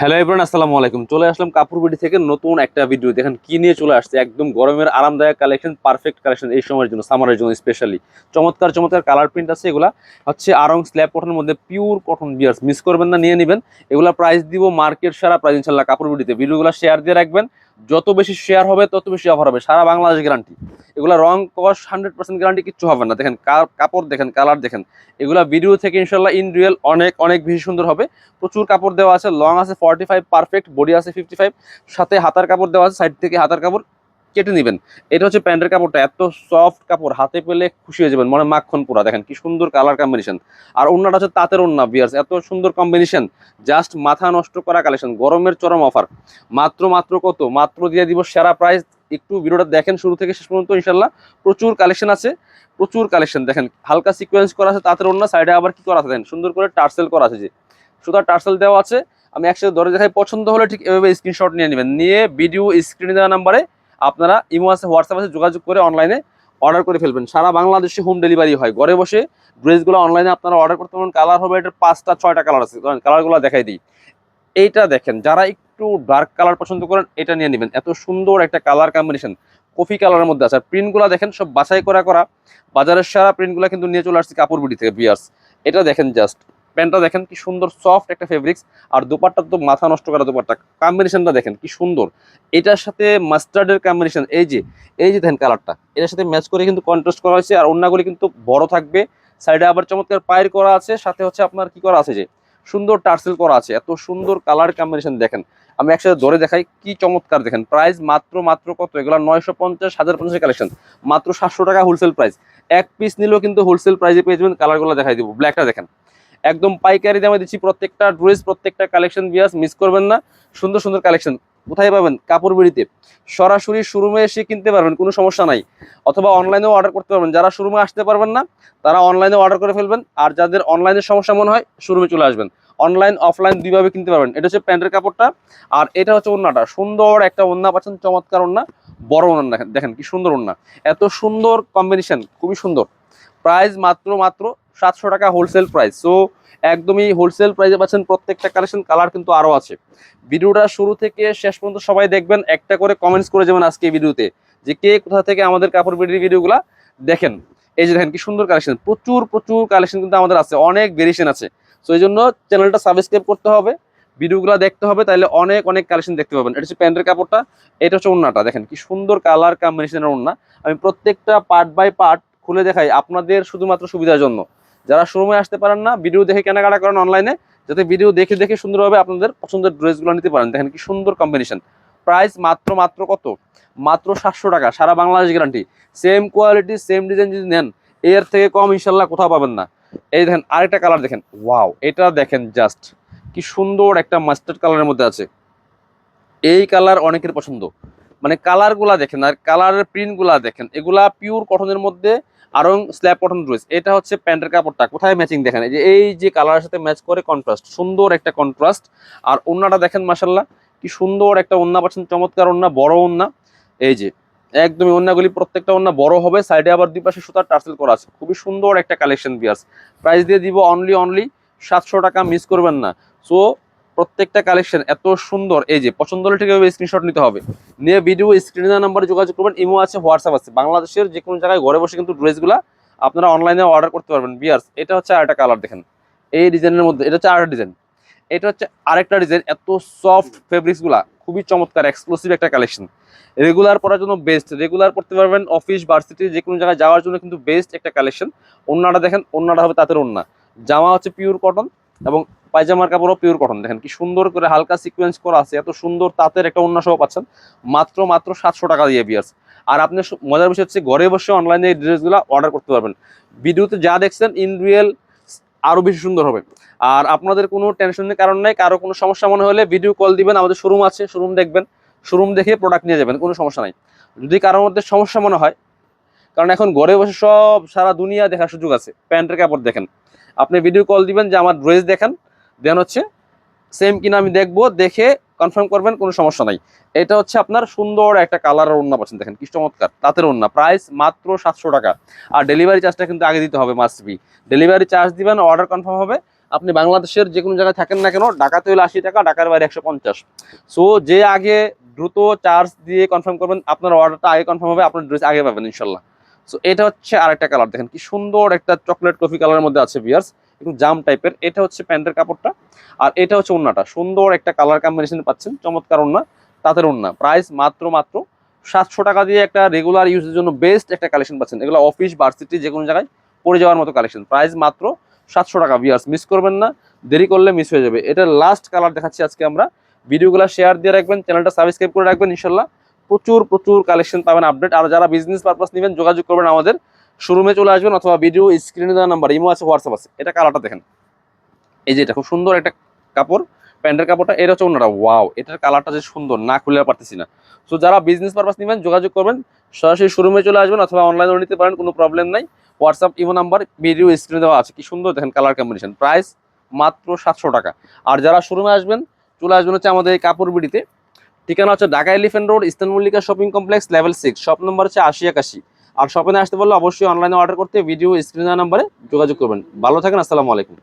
Hello everyone আসসালামু আলাইকুম। চলে আসলাম কাপড় বিডি থেকে নতুন একটা ভিডিও দেখেন কি নিয়ে চলে আসছে? একদম গরমের আরামদায়ক কালেকশন পারফেক্ট কালেকশন এই সময়ের জন্য সামারের জন্য স্পেশালি চমৎকার চমৎকার কালার প্রিন্ট আছে এগুলা। হচ্ছে আরং স্ল্যাব কটনের মধ্যে পিওর কটন বিয়ার্স মিস করবেন না, নিয়ে নেবেন। এগুলা প্রাইস দিব মার্কেট সারা। প্রাইস ইনশাল্লাহ কাপড় বিডিতে। ভিডিওগুলো শেয়ার দিয়ে রাখবেন। যত বেশি শেয়ার হবে, তত বেশি অফার হবে। সারা বাংলাদেশ গ্যারান্টি এগুলো রং কস হান্ড্রেড পার্সেন্ট গ্যারান্টি কিচ্ছু হবে না। দেখেন কাপড় দেখেন কালার দেখেন। এগুলো ভিডিও থেকে ইনশাল্লাহ ইন রিয়েল অনেক অনেক বেশি সুন্দর হবে। প্রচুর কাপড় দেওয়া আছে লং আছে ফর্টি ফাইভ পারফেক্ট বডি আছে ফিফটি ফাইভ সাথে হাতার কাপড় দেওয়া আছে সাইড থেকে হাতার কাপড়। কেটে নেবেন। এটা হচ্ছে প্যান্টের কাপড়টা, এত সফট কাপড়, হাতে পেলে খুশি হয়ে যাবেন। মনে মাখন পুরা দেখেন কি সুন্দর কালার কম্বিনেশন আর অন্যটা হচ্ছে তাঁতের অন্য বিয়ার্স এত সুন্দর কম্বিনেশন জাস্ট মাথা নষ্ট করা কালেকশন গরমের চরম অফার মাত্র মাত্র কত? মাত্র দিয়ে দিব সেরা প্রাইস একটু ভিডিওটা দেখেন শুরু থেকে শেষ পর্যন্ত ইনশাল্লাহ প্রচুর কালেকশন আছে, প্রচুর কালেকশন দেখেন। হালকা সিকোয়েন্স করা আছে তাঁতের অন্য সাইডে আবার কি করা আছে, দেখেন, সুন্দর করে টার্সেল করা আছে যে। সুতার টার্সেল দেওয়া আছে, আমি একসাথে ধরে দেখাই, পছন্দ হলে ঠিক এভাবে স্ক্রিনশট নিয়ে নেবেন। নিয়ে ভিডিও স্ক্রিনে দেওয়া নাম্বারে আপনারা ইমো আছে, হোয়াটসঅ্যাপ আছে, যোগাযোগ করে অনলাইনে অর্ডার করে ফেলবেন। সারা বাংলাদেশে হোম ডেলিভারি হয়। ঘরে বসে ড্রেসগুলো অনলাইনে আপনারা অর্ডার করতে পারেন কালার হবে এটার পাঁচটা, ছয়টা কালার আছে। কালারগুলো দেখাই দিই। এইটা দেখেন, যারা একটু ডার্ক কালার পছন্দ করেন, এটা নিয়ে নেবেন। এত সুন্দর একটা কালার কম্বিনেশন কফি কালারের মধ্যে আছে। আর প্রিন্টগুলো দেখেন, সব বাছাই করা করা। বাজারের সারা প্রিন্টগুলো কিন্তু নিয়ে চলে আসছে কাপড় বিডি থেকে বিয়ার্স এটা দেখেন জাস্ট প্যান্টটা দেখেন কি সুন্দর সফট একটা ফেব্রিক্স আর দুপাট্টা তো মাথা নষ্ট করা দুপাট্টা। কম্বিনেশনটা দেখেন কি সুন্দর। এটার সাথে মাস্টার্ডের কম্বিনেশন এই যে এই যে দেখেন কালারটা এটার সাথে ম্যাচ করে কিন্তু কন্ট্রাস্ট করা হয়েছে, আর অন্যগুলি কিন্তু বড় থাকবে। সাইডে আবার চমৎকার পায়ের করা আছে, সাথে হচ্ছে আপনার কি করা আছে যে, সুন্দর টার্সেল করা আছে। এত সুন্দর কালার কম্বিনেশন দেখেন। আমি একসাথে ধরে দেখাই কি চমৎকার দেখেন। প্রাইস মাত্র মাত্র কত? এগুলো নয়শো পঞ্চাশ, হাজার পঞ্চাশ কালেকশন মাত্র সাতশো টাকা হোলসেল প্রাইস এক পিস নিলেও কিন্তু হোলসেল প্রাইসে পেয়ে যাবেন কালারগুলো দেখাই দিব। ব্ল্যাকটা দেখেন। একদম পাইকারি দামে দিচ্ছি প্রত্যেকটা ড্রেস, প্রত্যেকটা কালেকশন বিয়াস মিস করবেন না। সুন্দর সুন্দর কালেকশন কোথায় পাবেন? কাপড় বিড়িতে। সরাসরি শোরুমে এসে কিনতে পারবেন, কোনো সমস্যা নাই। অথবা অনলাইনেও অর্ডার করতে পারবেন। যারা শোরুমে আসতে পারবেন না, তারা অনলাইনে অর্ডার করে ফেলবেন। আর যাদের অনলাইনের সমস্যা মনে হয় শোরুমে চলে আসবেন। অনলাইন অফলাইন দুইভাবে কিনতে পারবেন। এটা হচ্ছে প্যান্টের কাপড়টা। আর এটা হচ্ছে ওন্নাটা। সুন্দর একটা ওন্না পাচ্ছেন, চমৎকার ওন্না। বড় দেখেন দেখেন কি সুন্দর ওন্না। এত সুন্দর কম্বিনেশন খুবই সুন্দর। প্রাইস মাত্র মাত্র সাতশো টাকা হোলসেল প্রাইস সো একদমই হোলসেল প্রাইসে পাচ্ছেন প্রত্যেকটা কালেকশন কালার কিন্তু আরও আছে। ভিডিওটা শুরু থেকে শেষ পর্যন্ত সবাই দেখবেন, একটা করে কমেন্টস করে যাবেন আজকে ভিডিওতে, যে কে কোথা থেকে আমাদের কাপড় বিডির ভিডিওগুলো দেখেন। এই যে দেখেন, কি সুন্দর কালেকশন প্রচুর প্রচুর কালেকশন কিন্তু আমাদের আছে, অনেক ভেরিয়েশন আছে। সো এই জন্য চ্যানেলটা সাবস্ক্রাইব করতে হবে, ভিডিওগুলো দেখতে হবে তাহলে অনেক অনেক কালেকশন দেখতে পাবেন। এটা হচ্ছে প্যান্টের কাপড়টা, এটা হচ্ছে ওন্নাটা, দেখেন কি সুন্দর কালার কম্বিনেশনের ওন্না। আমি প্রত্যেকটা পার্ট বাই পার্ট খুলে দেখাই, আপনাদের শুধুমাত্র সুবিধার জন্য। যারা শোরুমে আসতে পারেন না ভিডিও দেখে কেনাকাটা করেন অনলাইনে যাতে ভিডিও দেখে দেখে সুন্দরভাবে আপনাদের পছন্দের ড্রেসগুলো নিতে পারেন। দেখেন কি সুন্দর কম্বিনেশন প্রাইস মাত্র মাত্র কত? মাত্র সাতশো টাকা, সারা Bangladesh guarantee same quality same design যদি নেন, এর থেকে কম ইনশাল্লাহ কোথাও পাবেন না। এই দেখেন, আরেকটা কালার দেখেন। ওয়াও এটা দেখেন জাস্ট কি সুন্দর একটা মাস্টার্ড কালারের মধ্যে আছে। এই কালার অনেকের পছন্দ। মানে কালারগুলা দেখেন, আর কালারের প্রিন্টগুলা দেখেন, এগুলা পিওর কটনের মধ্যে আরং স্ল্যাব কটন ড্রেস এটা হচ্ছে প্যান্টের কাপড়টা। কোথায় ম্যাচিং দেখেন? এই যে এই যে কালারের সাথে ম্যাচ করে কন্ট্রাস্ট সুন্দর একটা কন্ট্রাস্ট আর ওন্নাটা দেখেন মাসাল্লাহ কি সুন্দর একটা ওন্না পাচ্ছেন। চমৎকার ওন্না, বড় ওন্না। এই যে, একদমই ওন্নাগুলি প্রত্যেকটা ওন্না বড় হবে। সাইডে আবার দুই পাশে সুতার টার্সেল করা আছে। খুবই সুন্দর একটা কালেকশন বিয়ার্স প্রাইস দিয়ে দিব অনলি অনলি সাতশো টাকা মিস করবেন না। সো প্রত্যেকটা কালেকশন এত সুন্দর। এই যে, পছন্দ হলে ঠিক স্ক্রিনশট নিতে হবে। নিয়ে ভিডিও স্ক্রিনে নাম্বারে যোগাযোগ করবেন, ইমো আছে, হোয়াটসঅ্যাপ আছে। বাংলাদেশের যে কোনো জায়গায় ঘরে বসে কিন্তু ড্রেসগুলো আপনারা অনলাইনে অর্ডার করতে পারবেন। বিয়ার্স এটা হচ্ছে আরেকটা কালার দেখেন। এই ডিজাইনের মধ্যে, এটা হচ্ছে আরেকটা ডিজাইন এটা হচ্ছে আরেকটা ডিজাইন এত সফট ফেব্রিক্সগুলা খুবই চমৎকার এক্সক্লুসিভ একটা কালেকশন রেগুলার পরার জন্য বেস্ট রেগুলার পড়তে পারবেন অফিস ভার্সিটি যে কোনো জায়গায় যাওয়ার জন্য কিন্তু বেস্ট একটা কালেকশন অন্যটা দেখেন অন্যটা হবে তাদের অন্য জামা হচ্ছে পিওর কটন এবং পায়জামার কাপড়ও পিওর কটন দেখেন কি সুন্দর করে হালকা সিকোয়েন্স করা আছে, এত সুন্দর তাঁতের একটা অন্য সহ পাচ্ছেন। মাত্র মাত্র সাতশো টাকা দিয়ে বিয়ার্স আর আপনি মজার বিষয় হচ্ছে ঘরে বসে অনলাইনে এই ড্রেসগুলো অর্ডার করতে পারবেন। ভিডিওতে যা দেখছেন ইন রিয়েল আরও বেশি সুন্দর হবে। আর আপনাদের কোনো টেনশনের কারণ নাই, কারও কোনো সমস্যা মনে হলে ভিডিও কল দিবেন, আমাদের শোরুম আছে শোরুম দেখবেন। শোরুম দেখে প্রোডাক্ট নিয়ে যাবেন, কোনো সমস্যা নাই। যদি কারোর মধ্যে সমস্যা মনে হয়, কারণ এখন ঘরে বসে সব সারা দুনিয়া দেখার সুযোগ আছে, প্যান্টের কাপড় দেখেন। আপনি ভিডিও কল দিবেন যে আমার ড্রেস দেখান দেন হচ্ছে সেম কিনা আমি দেখব, দেখে কনফার্ম করবেন, কোনো সমস্যা নাই। এটা হচ্ছে আপনার সুন্দর একটা কালার ওড়না পাচ্ছেন, দেখেন কি চমৎকার, তাঁতের ওড়না। প্রাইস মাত্র সাতশো টাকা। আর ডেলিভারি চার্জটা কিন্তু আগে দিতে হবে মাস্ট বি ডেলিভারি চার্জ দিবেন অর্ডার কনফার্ম হবে। আপনি বাংলাদেশের যে কোনো জায়গায় থাকেন না কেন, ঢাকাতে হলে আশি টাকা, ঢাকার বাইরে একশো পঞ্চাশ। সো যে আগে দ্রুত চার্জ দিয়ে কনফার্ম করবেন, আপনার অর্ডারটা আগে কনফার্ম হবে, আপনার ড্রেস আগে পাবেন, ইনশাল্লাহ। সো এটা হচ্ছে আরেকটা কালার দেখেন কি সুন্দর একটা চকলেট কফি কালারের মধ্যে আছে বিয়ার্স একটু জাম টাইপের। এটা হচ্ছে প্যান্টের কাপড়টা আর এটা হচ্ছে ওন্নাটা। সুন্দর একটা কালার কম্বিনেশন পাচ্ছেন, চমৎকার ওন্না, তাঁতের ওন্না। প্রাইস মাত্র মাত্র সাতশো টাকা দিয়ে একটা রেগুলার ইউজের জন্য বেস্ট একটা কালেকশন পাচ্ছেন। এগুলো অফিস ভার্সিটি যে কোনো জায়গায় পড়ে যাওয়ার মতো কালেকশন প্রাইস মাত্র সাতশো টাকা বিয়ার্স মিস করবেন না। দেরি করলে মিস হয়ে যাবে। এটা লাস্ট কালার দেখাচ্ছি আজকে আমরা। ভিডিওগুলো শেয়ার দিয়ে রাখবেন চ্যানেলটা সাবস্ক্রাইব করে রাখবেন, ইনশাল্লাহ প্রচুর প্রচুর কালেকশন পাবেন আপডেট আর যারা বিজনেস পারপাস নেবেন, যোগাযোগ করবেন আমাদের। শোরুমে চলে আসবেন অথবা ভিডিও স্ক্রিনে দেওয়া নাম্বার, ইমো আছে, হোয়াটসঅ্যাপ আছে। এটা কালারটা দেখেন। এই যে এটা খুব সুন্দর একটা কাপড়, প্যান্টের কাপড়টা, এটা হচ্ছে অন্যটা ওয়াও, এটার কালারটা যে সুন্দর, না খুলে পারতেছি না। সো যারা বিজনেস পারপাস নেবেন, যোগাযোগ করবেন, সরাসরি শোরুমে চলে আসবেন অথবা অনলাইনেও নিতে পারেন, কোনো প্রবলেম নাই। হোয়াটসঅ্যাপ, ইমো নাম্বার ভিডিও স্ক্রিনে দেওয়া আছে। কি সুন্দর দেখেন কালার কম্বিনেশন প্রাইস মাত্র সাতশো টাকা। আর যারা শোরুমে আসবেন, চলে আসবেন হচ্ছে আমাদের এই কাপড় বিডিতে। ঠিকানা হচ্ছে Dhaka elephant road Eastern Mallika shopping complex level six shop number হচ্ছে আশি একাশি। আর শপে আসতে বললে অবশ্যই অনলাইনে অর্ডার করতে ভিডিও স্ক্রিনে নাম্বারে যোগাযোগ করবেন। ভালো থাকেন, আসসালামু আলাইকুম।